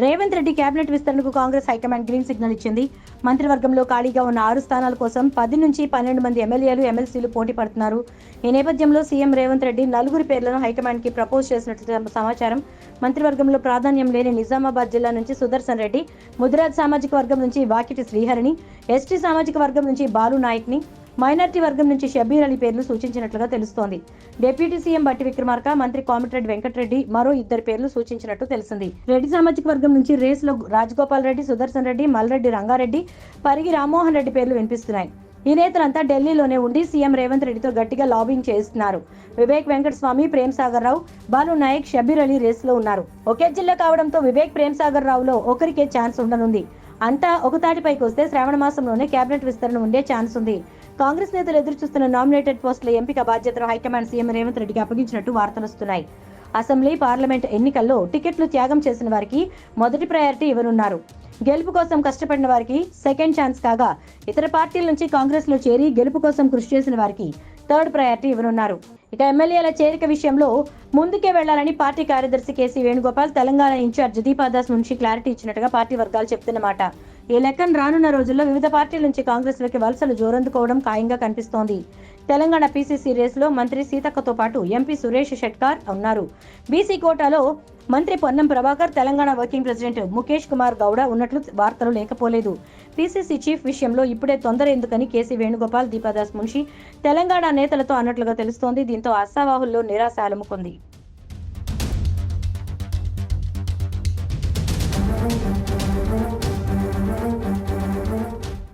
Revanth Reddy cabinet విస్తరణకు Congress high command green signal ఇచ్చింది. మంత్రివర్గంలో ఖాళీగా ఉన్న ఆరు స్థానాల కోసం పది నుంచి పన్నెండు మంది ఎమ్మెల్యేలు ఎమ్మెల్సీలు పోటీ పడుతున్నారు. ఈ నేపథ్యంలో సీఎం రేవంత్ రెడ్డి నలుగురి పేర్లను హైకమాండ్కి ప్రపోజ్ చేసినట్లు సమాచారం. మంత్రివర్గంలో ప్రాధాన్యం లేని నిజామాబాద్ జిల్లా నుంచి సుదర్శన్ రెడ్డి ముదిరాజ్ సామాజిక వర్గం నుంచి వాకిటి శ్రీహరిని ఎస్టీ సామాజిక వర్గం నుంచి బాలు నాయక్ని మైనార్టీ వర్గం నుంచి షబీర్ అలీ పేర్లు సూచించినట్లుగా తెలుస్తోంది. డిప్యూటీ సీఎం బట్టి విక్రమార్క మంత్రి కోమటిరెడ్డి వెంకటరెడ్డి మరో ఇద్దరు పేర్లు సూచించినట్టు తెలిసింది. రెడ్డి సామాజిక వర్గం నుంచి రేసులో రాజగోపాల్ రెడ్డి సుదర్శన్ రెడ్డి మల్రెడ్డి రంగారెడ్డి పరిగి రామ్మోహన్ రెడ్డి పేర్లు వినిపిస్తున్నాయి. ఈ నేతలంతా ఢిల్లీలోనే ఉండి సీఎం రేవంత్ రెడ్డితో గట్టిగా లాబింగ్ చేస్తున్నారు. వివేక్ వెంకటస్వామి ప్రేమ్ సాగర్ రావు బాలు నాయక్ షబీర్ అలీ రేసులో ఉన్నారు. ఒకే జిల్లా కావడంతో వివేక్ ప్రేమ్ సాగర్ రావులో ఒకరికే ఛాన్స్ ఉండనుంది. అంతా ఒకతాటిపైకి వస్తే శ్రావణ మాసంలోనే కేబినెట్ విస్తరణ ఉండే ఛాన్స్ ఉంది. కాంగ్రెస్ నేతలు ఎదురు చూస్తున్న నామినేటెడ్ పోస్టుల ఎంపిక బాధ్యతను హైకమాండ్ సీఎం రేవంత్ రెడ్డికి అప్పగించినట్టు వార్తలు వస్తున్నాయి. అసెంబ్లీ పార్లమెంట్ ఎన్నికల్లో టికెట్లు త్యాగం చేసిన వారికి మొదటి ప్రయారిటీ ఇవ్వనున్నారు. గెలుపు కోసం కష్టపడిన వారికి సెకండ్ ఛాన్స్ కాగా ఇతర పార్టీల నుంచి కాంగ్రెస్లో చేరి గెలుపు కోసం కృషి చేసిన వారికి థర్డ్ ప్రయారిటీ ఇవ్వనున్నారు. ఇక ఎమ్మెల్యేల చేరిక విషయంలో ముందుకే వెళ్ళాలని పార్టీ కార్యదర్శి K C Venugopal Telangana in charge Deepadas నుంచి క్లారిటీ ఇచ్చినట్టుగా పార్టీ వర్గాలు చెప్తున్నమాట. ఈ లెక్కన రానున్న రోజుల్లో వివిధ పార్టీల నుంచి కాంగ్రెస్లోకి వలసలు జోరందుకోవడం ఖాయంగా కనిపిస్తోంది. తెలంగాణ పీసీసీ రేసులో మంత్రి సీతక్కతో పాటు ఎంపీ సురేష్ షెట్కార్ ఉన్నారు. బీసీ కోటాలో మంత్రి పొన్నం ప్రభాకర్ తెలంగాణ వర్కింగ్ ప్రెసిడెంట్ ముఖేష్ కుమార్ గౌడ ఉన్నట్లు వార్తలు లేకపోలేదు. పీసీసీ చీఫ్ విషయంలో ఇప్పుడే తొందర ఎందుకని కేసీ వేణుగోపాల్ దీపాదాస్ మున్షి తెలంగాణ నేతలతో అన్నట్లుగా తెలుస్తోంది. దీంతో అస్సావాహుల్లో నిరాశ అలుముకుంది.